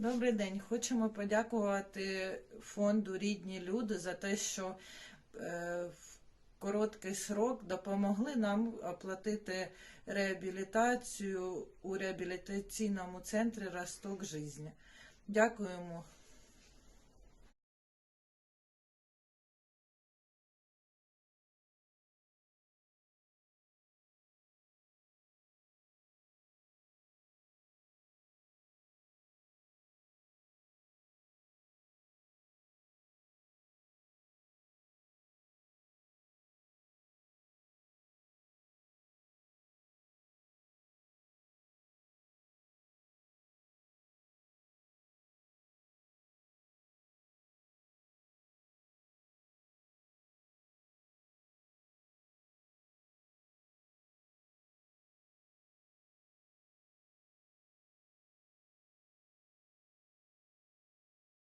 Добрий день. Хочемо подякувати фонду Рідні люди за те, що е, в короткий срок допомогли нам оплатити реабілітацію у реабілітаційному центрі Росток життя. Дякуємо